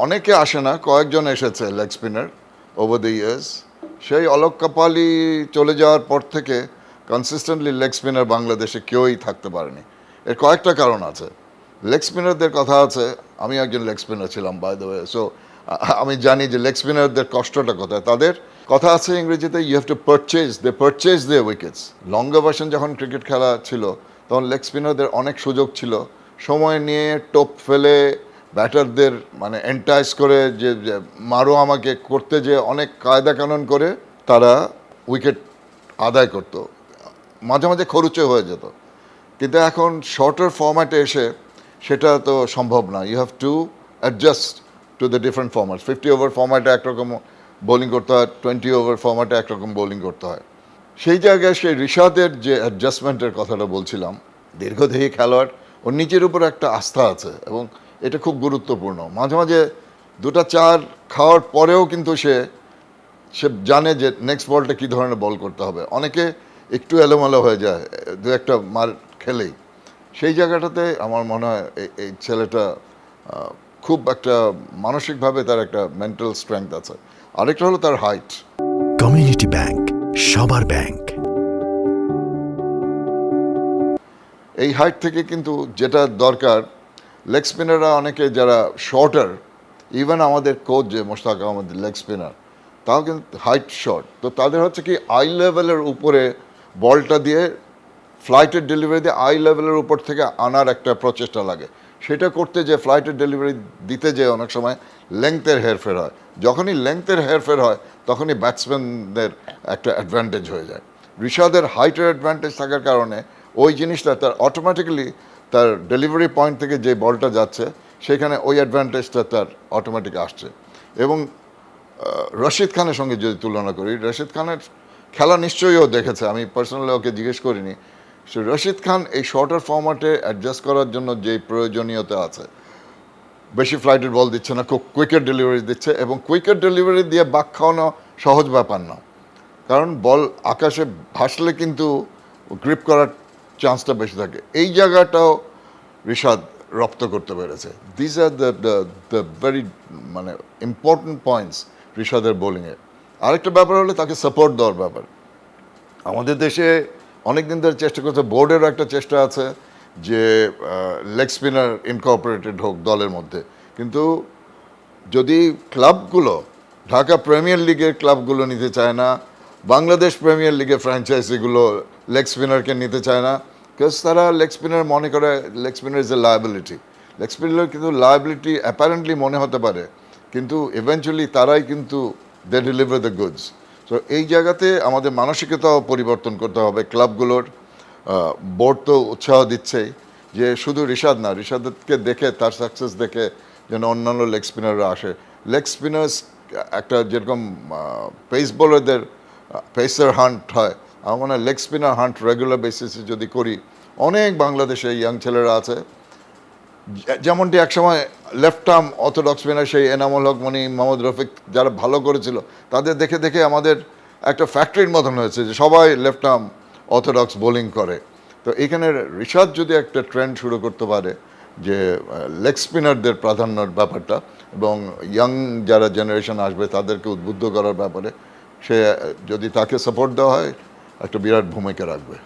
অনেকে আসে না, কয়েকজন এসেছে leg spinner over the years সেই অলোক কাপালি চলে যাওয়ার পর থেকে কনসিস্টেন্টলি লেগ স্পিনার বাংলাদেশে কেউই থাকতে পারেনি। এর কয়েকটা কারণ আছে। লেগ স্পিনারদের কথা আছে, আমি একজন লেগ স্পিনার ছিলাম বাই দ্য ওয়ে সো আমি জানি যে লেগ স্পিনারদের কষ্টটা কোথায়। তাদের কথা আছে ইংরেজিতে you have to purchase the purchase the wickets longer version যখন ক্রিকেট খেলা ছিল, তখন লেগ স্পিনারদের অনেক সুযোগ ছিল। সময় নিয়ে টোপ ফেলে ব্যাটারদের মানে এন্টাইজ করে যে মারো আমাকে করতে যে অনেক কায়দা কানুন করে, তারা উইকেট আদায় করতো। মাঝে মাঝে খরুচে হয়ে যেত। কিন্তু এখন শর্টার ফর্ম্যাটে এসে সেটা তো সম্ভব না। You have to adjust to the different format fifty over ফর্ম্যাটে একরকম বোলিং করতে হয় টোয়েন্টি ওভার ফর্ম্যাটে একরকম বোলিং করতে হয়। সেই জায়গায় সেই রিশাদের যে অ্যাডজাস্টমেন্টের কথাটা বলছিলাম, দীর্ঘদেহী খেলোয়াড়, ওর নিজের উপর একটা আস্থা আছে এবং এটা খুব গুরুত্বপূর্ণ। মাঝে মাঝে দুটা চার খাওয়ার পরেও কিন্তু সে সে জানে যে নেক্সট বলটা কী ধরনের বল করতে হবে। অনেকে একটু এলোমেলো হয়ে যায় দু একটা মার খেলেই। সেই জায়গাটাতে আমার মনে হয় এই- ছেলেটা খুব একটা মানসিকভাবে তার একটা মেন্টাল স্ট্রেংথ আছে। আরেকটা হলো তার হাইট কমিউনিটি ব্যাংক সবার ব্যাংক এই হাইট থেকে কিন্তু যেটা দরকার লেগ স্পিনাররা অনেকে যারা শর্টার ইভেন আমাদের কোচ যে মোশতাক আহমদ লেগ স্পিনার তাও কিন্তু হাইট শর্ট তো তাদের হচ্ছে কি আই লেভেলের উপরে বলটা দিয়ে ফ্লাইটের ডেলিভারি দিয়ে আই লেভেলের উপর থেকে আনার একটা প্রচেষ্টা লাগে। সেটা করতে যে ফ্লাইটের ডেলিভারি দিতে যে অনেক সময় লেংথের হেরফের হয়। যখনই লেংথের হেরফের হয়, তখনই ব্যাটসম্যানদের একটা অ্যাডভান্টেজ হয়ে যায়। ঋষাদের হাইটের অ্যাডভান্টেজ থাকার কারণে ওই জিনিসটা তার অটোমেটিক্যালি তার ডেলিভারি পয়েন্ট থেকে যে বলটা যাচ্ছে, সেখানে ওই অ্যাডভান্টেজটা তার অটোমেটিক আসছে। এবং রশিদ খানের সঙ্গে যদি তুলনা করি, রশিদ খানের খেলা নিশ্চয়ই ও দেখেছে, আমি পার্সোনালি ওকে জিজ্ঞেস করিনি। সে রশিদ খান এই শর্টার ফর্ম্যাটে অ্যাডজাস্ট করার জন্য যে প্রয়োজনীয়তা আছে, বেশি ফ্লাইটের বল দিচ্ছে না, খুব কুইকের ডেলিভারি দিচ্ছে এবং কুইকের ডেলিভারি দিয়ে বাক খাওয়ানো সহজ ব্যাপার না। কারণ বল আকাশে ভাসলে কিন্তু গ্রিপ করার চান্সটা বেশি থাকে। এই জায়গাটাও ঋষাদ রপ্ত করতে পেরেছে। This are the the very মানে ইম্পর্টেন্ট পয়েন্টস ঋষাদের বোলিংয়ে আরেকটা ব্যাপার হলে তাকে সাপোর্ট দেওয়ার ব্যাপার। আমাদের দেশে অনেক দিন ধরে চেষ্টা করছে, বোর্ডেরও একটা চেষ্টা আছে যে লেগ স্পিনার ইনকর্পোরেটেড হোক দলের মধ্যে। কিন্তু যদি ক্লাবগুলো, ঢাকা প্রিমিয়ার লিগের ক্লাবগুলো নিতে চায় না, বাংলাদেশ প্রিমিয়ার লিগের ফ্র্যাঞ্চাইজিগুলো লেগ স্পিনারকে নিতে চায় না বিকজ তারা লেগ স্পিনার মনে করে leg spinner is a liability leg spinner কিন্তু লায়াবিলিটি অ্যাপারেন্টলি মনে হতে পারে, কিন্তু ইভেনচুয়ালি তারাই কিন্তু দে ডেলিভার দ্য গুডস তো এই জায়গাতে আমাদের মানসিকতাও পরিবর্তন করতে হবে। ক্লাবগুলোর বোর্ড তো উৎসাহ দিচ্ছেই যে শুধু ঋষাদ না ঋষাদকে দেখে, তার সাকসেস দেখে যেন অন্যান্য লেগ স্পিনাররা আসে। লেগ স্পিনার্স একটা যেরকম পেস বোলারদের পেসার হান্ট হয়। আমার মনে হয় লেগ স্পিনার হান্ট রেগুলার বেসিসে যদি করি অনেক বাংলাদেশে ইয়াং ছেলেরা আছে। যেমনটি একসময় লেফট আর্ম অর্থোডক্স স্পিনার সেই এনামুল হক, মনি মোহাম্মদ রফিক, যারা ভালো করেছিল, তাদের দেখে দেখে আমাদের একটা ফ্যাক্টরির মতন হয়েছে যে সবাই লেফট আর্ম অর্থোডক্স বোলিং করে। তো এখানে রিসার্চ যদি একটা ট্রেন্ড শুরু করতে পারে যে লেগ স্পিনারদের প্রাধান্যর ব্যাপারটা এবং ইয়াং যারা জেনারেশন আসবে তাদেরকে উদ্বুদ্ধ করার ব্যাপারে, সে যদি তাকে সাপোর্ট দেওয়া হয়, একটা বিরাট ভূমিকা রাখবে।